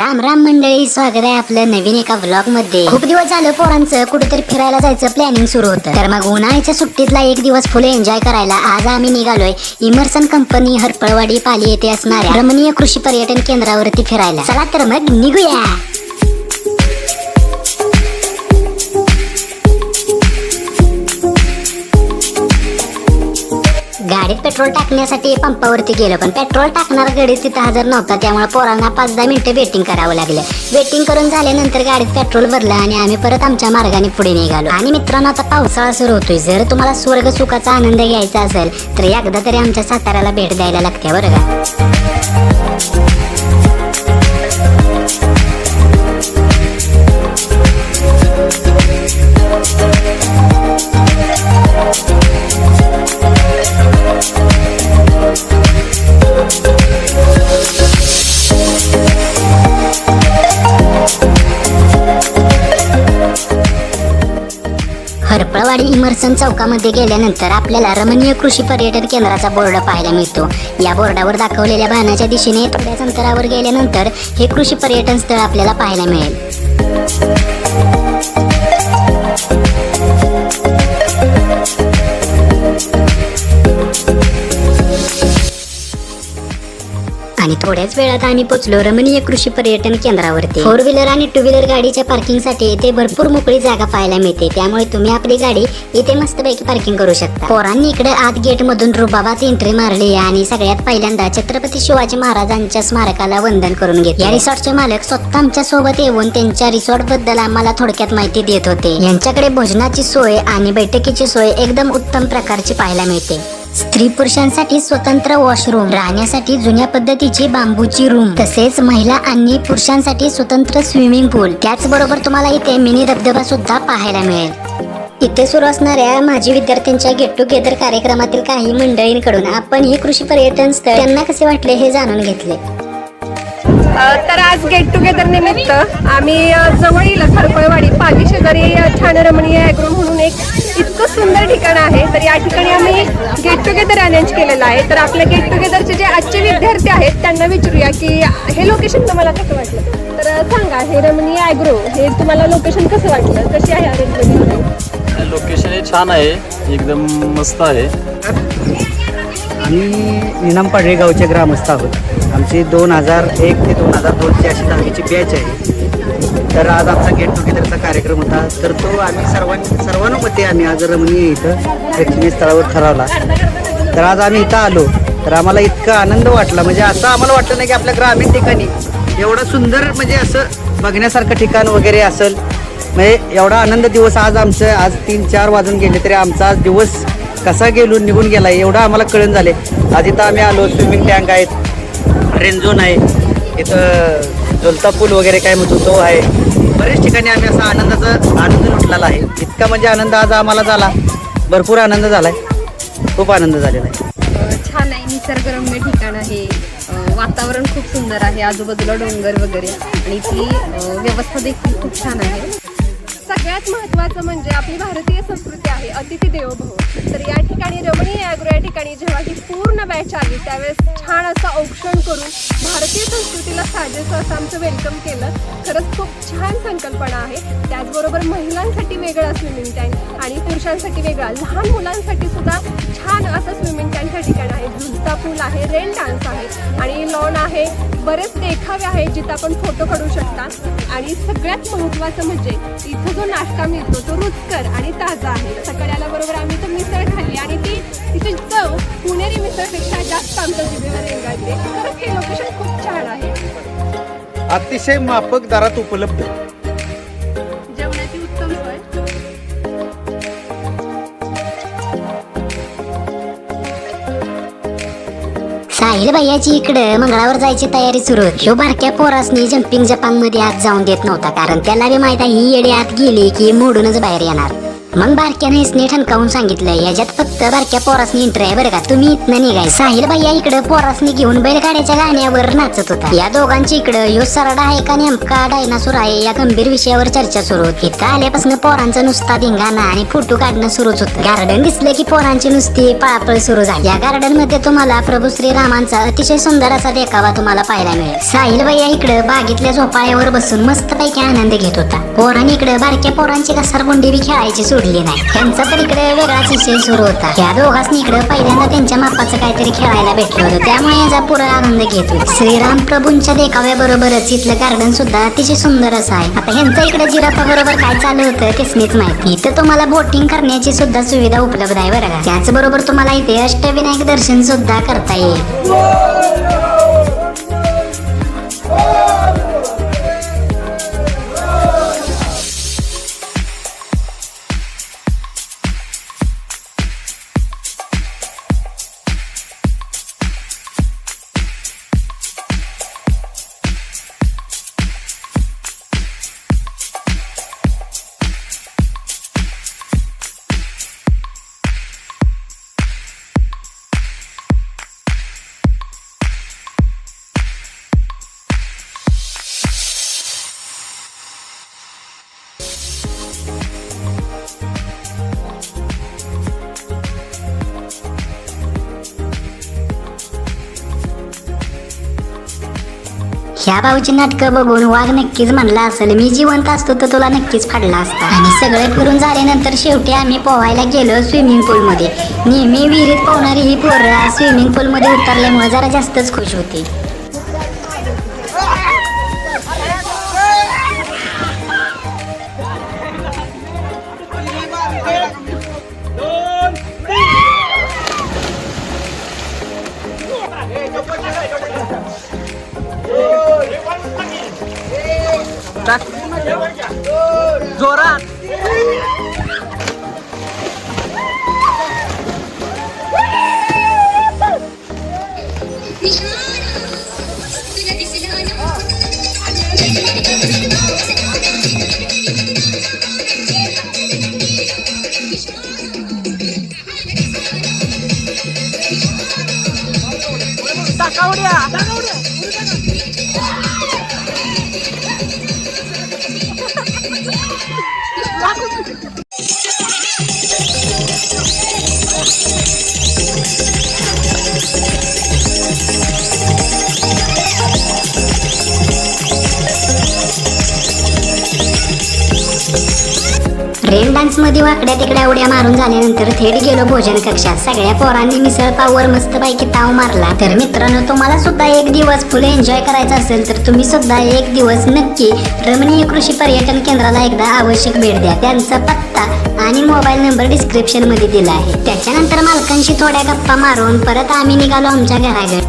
राम राम मंडळी स्वागत आहे आपलं नवीन एका ब्लॉगमध्ये खूप दिवस झालं पोरांचं कुठेतरी फिरायला जायचं प्लॅनिंग सुरू होतं. तर मग उन्हाळ्याच्या सुट्टीतला एक दिवस फुले एन्जॉय करायला आज आम्ही निघालोय इमर्सन कंपनी हरपळवाडी पाली येथे असणाऱ्या रमणीय कृषी पर्यटन केंद्रावरती फिरायला. चला तर मग निघूया. डायरेक्ट पेट्रोल टाकण्यासाठी पंपावरती गेलो पण पेट्रोल टाकणार गाडीत तिथं हजर नव्हता त्यामुळे पोरांना पाच दहा मिनिटं वेटिंग करावं लागलं. वेटिंग करून झाल्यानंतर गाडीत पेट्रोल भरलं आणि आम्ही परत आमच्या मार्गाने पुढे निघालो. आणि मित्रांनो आता पावसाळा सुरू होतोय. जर तुम्हाला स्वर्ग सुखाचा आनंद घ्यायचा असेल तर एकदा तरी आमच्या साताऱ्याला भेट द्यायला लागते बरं का? इमर्सन चौकामध्ये गेल्यानंतर आपल्याला रमणीय कृषी पर्यटन केंद्राचा बोर्ड पाहायला मिळतो. या बोर्डावर दाखवलेल्या बाणाच्या दिशेने थोड्याच अंतरावर गेल्यानंतर हे कृषी पर्यटन स्थळ आपल्याला पाहायला मिळेल. आणि थोड्याच वेळात आम्ही पोचलो रमणीय कृषी पर्यटन केंद्रावरती. फोर व्हीलर आणि टू व्हीलर गाडीच्या पार्किंगसाठी इथे भरपूर मोकळी जागा पाहायला मिळते. त्यामुळे तुम्ही आपली गाडी इथे मस्तपैकी पार्किंग करू शकता. पोरांनी इकडे आत गेट मधून रुबाबात एंट्री मारली आणि सगळ्यात पहिल्यांदा छत्रपती शिवाजी महाराजांच्या स्मारकाला वंदन करून घेतले. या रिसॉर्टचे मालक स्वतः आमच्यासोबत येऊन त्यांच्या रिसॉर्टबद्दल आम्हाला थोडक्यात माहिती देत होते. यांच्याकडे भोजनाची सोय आणि बैठकीची सोय एकदम उत्तम प्रकारची पाहायला मिळते. स्त्री पुरुषांसाठी स्वतंत्र वॉशरूम राहण्यासाठी जुन्या पद्धतीची बांबूची रूम तसेच महिला आणि पुरुषांसाठी स्वतंत्र स्विमिंग पूल त्याचबरोबर तुम्हाला इथे मिनी धबधबा सुद्धा पाहायला मिळेल. इथे सुरू असणाऱ्या माजी विद्यार्थ्यांच्या गेट टुगेदर कार्यक्रमातील काही मंडळींकडून आपण हे कृषी पर्यटन स्थळ त्यांना कसे वाटले हे जाणून घेतले. तर आज गेट टुगेदर निमित्त आम्ही जवळील खरपळवाडी पाली शेजारी छान रमणीय ॲग्रो म्हणून एक इतकं सुंदर ठिकाण आहे. तर या ठिकाणी आम्ही गेट टुगेदर अरेंज केलेलं आहे. तर आपल्या गेट टुगेदरचे जे आजचे विद्यार्थी आहेत त्यांना विचारूया की हे लोकेशन तुम्हाला कसं वाटलं? तर सांगा हे रमणीय ॲग्रो हे तुम्हाला लोकेशन कसं वाटलं? कशी आहे अरेंजमेंट लोकेशन हे छान आहे. एकदम मस्त आहे. आम्ही निनाम पाडळे गावचे ग्रामस्थ आहोत. आमची दोन हजार एक ते दोन हजार दोनची अशी दहावीची बॅच आहे. तर आज आमचा गेट टुगेदरचा कार्यक्रम होता. तर तो आम्ही सर्वां सर्वांमध्ये आम्ही आज रमणीय इथं प्रेक्षणीय स्थळावर ठरवला. तर आज आम्ही इथं आलो. तर आम्हाला इतका आनंद वाटला. म्हणजे असं आम्हाला वाटलं नाही की आपल्या ग्रामीण ठिकाणी एवढं सुंदर म्हणजे असं बघण्यासारखं ठिकाण वगैरे असेल. म्हणजे एवढा आनंद दिवस आज आमचं आज तीन चार वाजून गेले तरी आमचा आज दिवस कसा गेलो निघून गेला एवढं आम्हाला कळण झाले. आज इथं आम्ही आलो स्विमिंग टँक आहेत रेन झोन आहे. इथं झुलता पूल वगैरे काय म्हणतो तो आहे. बरेच ठिकाणी आम्ही असा आनंदाचा आनंद लुटलेला आहे. इतका म्हणजे आनंद आज आम्हाला झाला. भरपूर आनंद झाला आहे खूप आनंद झालेला आहे. छान आहे. निसर्गरम्य ठिकाण आहे. वातावरण खूप सुंदर आहे. आजूबाजूला डोंगर वगैरे. आणि इथली व्यवस्था देखील खूप छान आहे. सगळ्यात महत्त्वाचं म्हणजे आपली भारतीय संस्कृती आहे अतिथी देवो भव तर या ठिकाणी रमणीय ॲग्रो या ठिकाणी जेव्हा ही पूर्ण बॅच आली त्यावेळेस छान असं औक्षण करून भारतीय संस्कृतीला साजेसं असं आमचं वेलकम केलं. खरंच खूप छान संकल्पना आहे. त्याचबरोबर महिलांसाठी वेगळा स्विमिंग टँक आणि पुरुषांसाठी वेगळा. लहान मुलांसाठी सुद्धा छान असं स्विमिंग टँक ठिकाण ठिकाणी आहे. झुलता पूल आहे रेन डान्स आहे आणि लॉन आहे. बरेच देखावे आहेत जिथं आपण फोटो काढू शकता. आणि सगळ्यात महत्त्वाचं म्हणजे इथं जो नाश्ता मिळतो तो रुचकर आणि ताजा आहे. सकाळी आल्याबरोबर आम्ही तर मिसळ खाल्ली आणि ती तिची चव पुणेरी मिसळपेक्षा जास्त आमच्या जिभेवर रेंगाळते. खरंच हे लोकेशन खूप छान आहे. अतिशय माफक दरात उपलब्ध राहील भैयाची इकडे. मंगळावर जायची तयारी सुरू. होती ह्यो बारक्या पोरासनी जम्पिंग जपानमध्ये आत जाऊन देत नव्हता. कारण त्याला बी माहीत आहे ही येडी आत गेली की मोडूनच बाहेर येणार. मग बारक्याने स्नेठन ठणकावून सांगितलं याच्यात फक्त बारक्या पोरासनी इंटर आहे बरं का? तुम्ही इथनं निघाय. साहिल भैया इकडे पोरासनी घेऊन बैलगाड्याच्या गाण्यावर नाचत होता. या दोघांची इकडे यो सरडा आहे का नेमका डायनासूर आहे या गंभीर विषयावर चर्चा सुरू होती. इथं आल्यापासून पोरांचा नुसता धिंगाणा आणि फोटो काढणं सुरूच होतं. गार्डन दिसलं की पोरांची नुसती पळापळ सुरू झाली. या गार्डनमध्ये तुम्हाला प्रभू श्रीरामांचा अतिशय सुंदर असा देखावा तुम्हाला पाहायला मिळेल. साहिल भैया इकडे बागेतल्या झोपाळ्यावर बसून मस्त पैकी आनंद घेत होता. पोरांनी इकडे बारक्या पोरांची घसरगुंडी बी खेळायची सोडली नाही त्यांचा तर इकडे वेगळाच विषय सुरू होता. या दोघांनी इकडे पहिल्यांदा त्यांच्या मापाचं काहीतरी खेळायला भेटलं होतं त्यामुळे याचा पुरा आनंद घेतो श्रीराम प्रभूंच्या देखाव्याबरोबरच इथलं गार्डन सुद्धा अतिशय सुंदर असं आहे. आता ह्यांचं इकडे जिराफा बरोबर काय चालू होतं तेच माहिती इथं तुम्हाला बोटिंग करण्याची सुद्धा सुविधा उपलब्ध आहे बरं का त्याचबरोबर तुम्हाला इथे अष्टविनायक दर्शन सुद्धा करता येईल. ह्या भाऊची नाटकं बघून वाघ नक्कीच म्हणला असेल मी जिवंत असतो तर तुला नक्कीच फाडला असता. आणि सगळे फिरून झाल्यानंतर शेवटी आम्ही पोहायला गेलो स्विमिंग पूल मध्ये नेहमी विहिरीत पोहणारी ही पोरं स्विमिंग पूल मध्ये उतरल्यामुळे जरा जास्तच खुश होती. जोरात. रेन डान्समध्ये वाकड्या तिकड्या उड्या मारून झाल्यानंतर थेट गेलो भोजन कक्षात. सगळ्या पोरांनी मिसळ पाववर मस्त पैकी ताव मारला. तर मित्रांनो तुम्हाला सुद्धा एक दिवस फुल एन्जॉय करायचा असेल तर तुम्ही सुद्धा एक दिवस नक्की रमणीय कृषी पर्यटन केंद्राला एकदा आवश्यक भेट द्या. त्यांचा पत्ता आणि मोबाईल नंबर डिस्क्रिप्शनमध्ये दिला आहे. त्याच्यानंतर मालकांशी थोड्या गप्पा मारून परत आम्ही निघालो आमच्या घराकडे